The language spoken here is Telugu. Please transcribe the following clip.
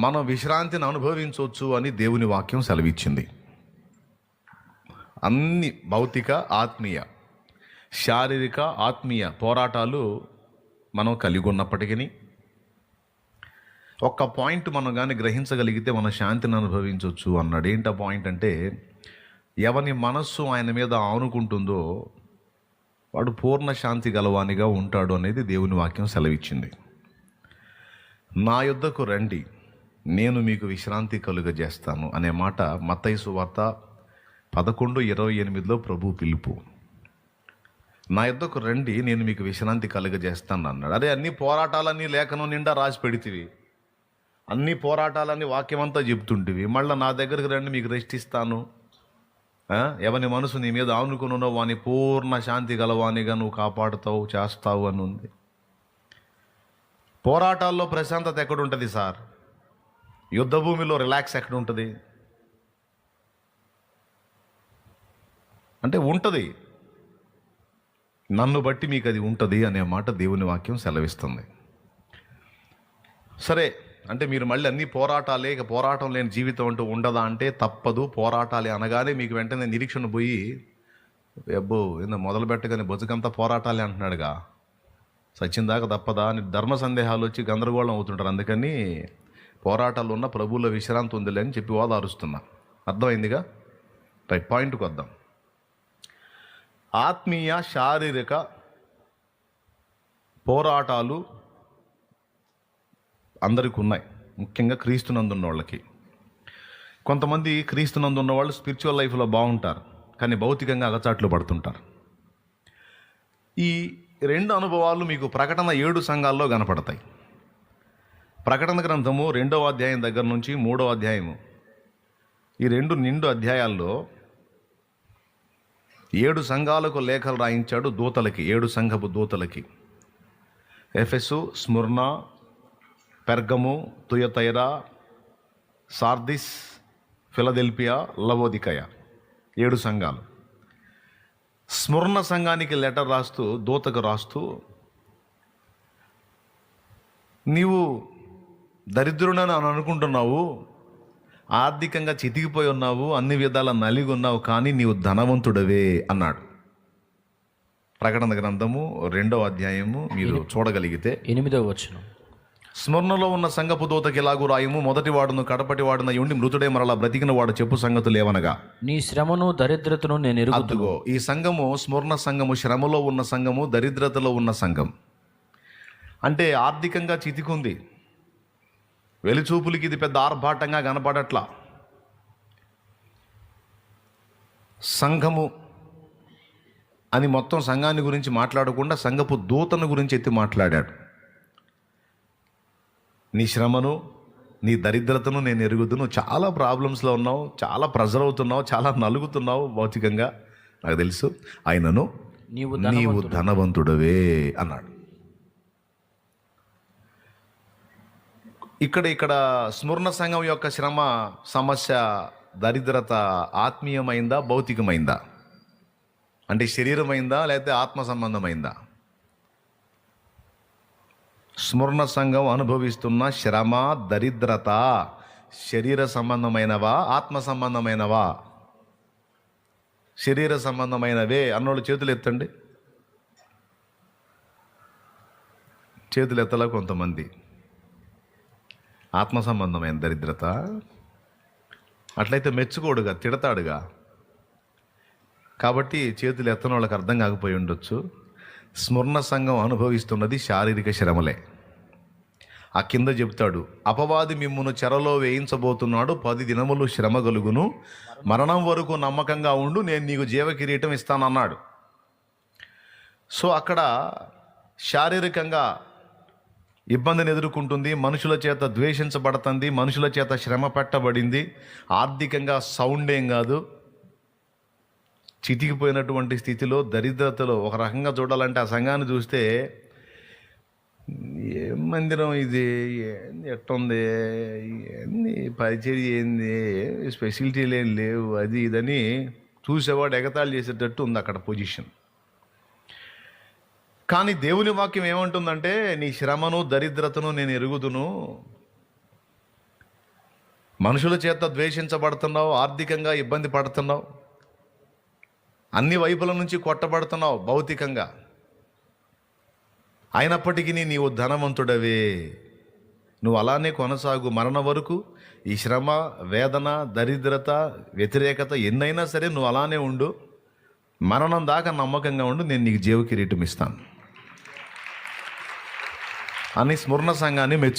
మనం విశ్రాంతిని అనుభవించవచ్చు అని దేవుని వాక్యం సెలవిచ్చింది. అన్ని భౌతిక ఆత్మీయ శారీరక ఆత్మీయ పోరాటాలు మనం కలిగి ఉన్నప్పటికీ ఒక్క పాయింట్ మనం కానీ గ్రహించగలిగితే మన శాంతిని అనుభవించవచ్చు అన్నాడు. ఏంటి ఆ పాయింట్ అంటే ఎవని మనస్సు ఆయన మీద ఆనుకుంటుందో వాడు పూర్ణ శాంతి గలవానిగా ఉంటాడు అనేది దేవుని వాక్యం సెలవిచ్చింది. నా యుద్ధకు రండి. నేను మీకు విశ్రాంతి కలుగజేస్తాను అనే మాట మత్తైసు వార్త పదకొండు ఇరవై ఎనిమిదిలో ప్రభు పిలుపు. నా యుద్ధకు రండి నేను మీకు విశ్రాంతి కలుగజేస్తాను అన్నాడు. అదే అన్ని పోరాటాలన్నీ లేఖనం నిండా రాసి పెడితివి. అన్ని పోరాటాలన్నీ వాక్యం అంతా చెప్తుంటివి మళ్ళీ నా దగ్గరికి రండి మీకు రెస్ట్ ఇస్తాను. ఎవని మనసు నీ మీద ఆనుకుని వాని పూర్ణ శాంతి గలవానిగా నువ్వు కాపాడుతావు చేస్తావు అని ఉంది. పోరాటాల్లో ప్రశాంతత ఎక్కడ ఉంటుంది సార్? యుద్ధ భూమిలో రిలాక్స్ ఎక్కడ ఉంటుంది అంటే ఉంటుంది. నన్ను బట్టి మీకు అది ఉంటుంది అనే మాట దేవుని వాక్యం సెలవిస్తుంది. సరే అంటే మీరు మళ్ళీ అన్ని పోరాటాలే ఇక పోరాటం లేని జీవితం అంటూ ఉండదా అంటే తప్పదు. పోరాటాలే అనగానే మీకు వెంటనే నిరీక్షణ పోయి అబ్బో ఇంత మొదలు పెట్టగానే బతుకంతా పోరాటాలే అంటున్నాడుగా. సచ్చిందాకా తప్పదా? అని ధర్మ సందేహాలు వచ్చి గందరగోళం అవుతుంటారు. అందుకని పోరాటాలు ఉన్న ప్రభువుల విశ్రాంతి ఉందిలే అని చెప్పి ఓదారుస్తున్నా. అర్థమైందిగా? రైట్ పాయింట్కి వద్దాం. ఆత్మీయ శారీరక పోరాటాలు అందరికి ఉన్నాయి ముఖ్యంగా క్రీస్తునందున్న వాళ్ళకి కొంతమంది క్రీస్తునందున్న వాళ్ళు స్పిరిచువల్ లైఫ్లో బాగుంటారు కానీ భౌతికంగా అగచాట్లు పడుతుంటారు. ఈ రెండు అనుభవాలు మీకు ప్రకటన ఏడు సంఘాల్లో కనపడతాయి. ప్రకటన గ్రంథము రెండవ అధ్యాయం దగ్గర నుంచి మూడవ అధ్యాయము. ఈ రెండు నిండు అధ్యాయాల్లో ఏడు సంఘాలకు లేఖలు రాయించాడు దూతలకి ఏడు సంఘపు దూతలకి. Ephesus Smyrna Pergamum Thyatira Sardis Philadelphia Laodicea ఏడు సంఘాలు. స్మరణ సంఘానికి లెటర్ రాస్తూ దూతకు రాస్తూ నీవు దరిద్రుడని అని అనుకుంటున్నావు ఆర్థికంగా చితికిపోయి ఉన్నావు అన్ని విధాల నలిగి ఉన్నావు కానీ నీవు ధనవంతుడవే అన్నాడు. ప్రకటన గ్రంథము రెండవ అధ్యాయము మీరు చూడగలిగితే. ఎనిమిదవ వచనం. స్మరణలో ఉన్న సంగపు దూతకి ఎలాగూ రాయము మొదటి వాడును కడపటి వాడున ఉండి మృతుడే మరలా బ్రతికిన వాడు చెప్పు సంగతులు ఏవనగా నీ శ్రమను దరిద్రతను నేను ఎరుగు అద్దుగో ఈ సంఘము స్మరణ సంఘము శ్రమలో ఉన్న సంఘము దరిద్రతలో ఉన్న సంఘం. అంటే ఆర్థికంగా చితికుంది. వెలిచూపులకి ఇది పెద్ద ఆర్భాటంగా కనపడట్లా. సంఘము అని మొత్తం సంఘాన్ని గురించి మాట్లాడకుండా సంఘపు దూతను గురించి ఎత్తి మాట్లాడాడు. నీ శ్రమను నీ దరిద్రతను నేను ఎరుగుదును. చాలా ప్రాబ్లమ్స్లో ఉన్నావు చాలా ప్రెజర్ అవుతున్నావు చాలా నలుగుతున్నావు భౌతికంగా. నాకు తెలుసు. ఆయనను నీవు నీవు ధనవంతుడవే అన్నాడు. ఇక్కడ ఇక్కడ స్మరణ సంఘం యొక్క శ్రమ సమస్య దరిద్రత ఆత్మీయమైందా భౌతికమైందా? అంటే శరీరమైందా లేకపోతే ఆత్మ సంబంధమైందా? స్మరణ సంఘం అనుభవిస్తున్న శ్రమ దరిద్రత శరీర సంబంధమైనవా ఆత్మ సంబంధమైనవా? శరీర సంబంధమైనవే అన్నోళ్ళు చేతులు ఎత్తండి. చేతులు ఎత్తలా కొంతమంది. ఆత్మ సంబంధమైన దరిద్రత? అట్లయితే మెచ్చుకోడుగా తిడతాడుగా. కాబట్టి చేతులు ఎత్తని వాళ్ళకి అర్థం కాకపోయి ఉండొచ్చు. స్మరణ సంఘం అనుభవిస్తున్నది శారీరక శ్రమలే. ఆ కింద చెప్తాడు అపవాది మిమ్మును చెరలో వేయించబోతున్నాడు పది దినములు శ్రమ గలుగును. మరణం వరకు నమ్మకంగా ఉండు నేను నీకు జీవ కిరీటం ఇస్తానన్నాడు. సో అక్కడ శారీరకంగా ఇబ్బందిని ఎదుర్కొంటుంది మనుషుల చేత ద్వేషించబడుతుంది మనుషుల చేత శ్రమ పెట్టబడింది ఆర్థికంగా సౌండ్ ఏం కాదు. చితికిపోయినటువంటి స్థితిలో దరిద్రతలో ఒక రకంగా చూడాలంటే ఆ సంఘాన్ని చూస్తే ఏం మందిరం ఇది? ఏంది? ఎట్టుంది? ఏంది? పరిచయం ఏంది? స్పెషాలిటీలు ఏం లేవు? అది ఇదని చూసేవాడు ఎగతాళి చేసేటట్టు ఉంది అక్కడ పొజిషన్. కానీ దేవుని వాక్యం ఏమంటుందంటే నీ శ్రమను దరిద్రతను నేను ఎరుగుదును. మనుషుల చేత ద్వేషించబడుతున్నావు ఆర్థికంగా ఇబ్బంది పడుతున్నావు. అన్ని వైపుల నుంచి కొట్టబడుతున్నావు భౌతికంగా. అయినప్పటికీ నీవు ధనవంతుడవే. నువ్వు అలానే కొనసాగు. మరణ వరకు ఈ శ్రమ వేదన దరిద్రత వ్యతిరేకత ఎన్నైనా సరే నువ్వు అలానే ఉండు. మరణం దాకా నమ్మకంగా ఉండు. నేను నీకు జీవ కిరీటం ఇస్తాను. అని స్మరణ సంఘాన్ని మెచ్చు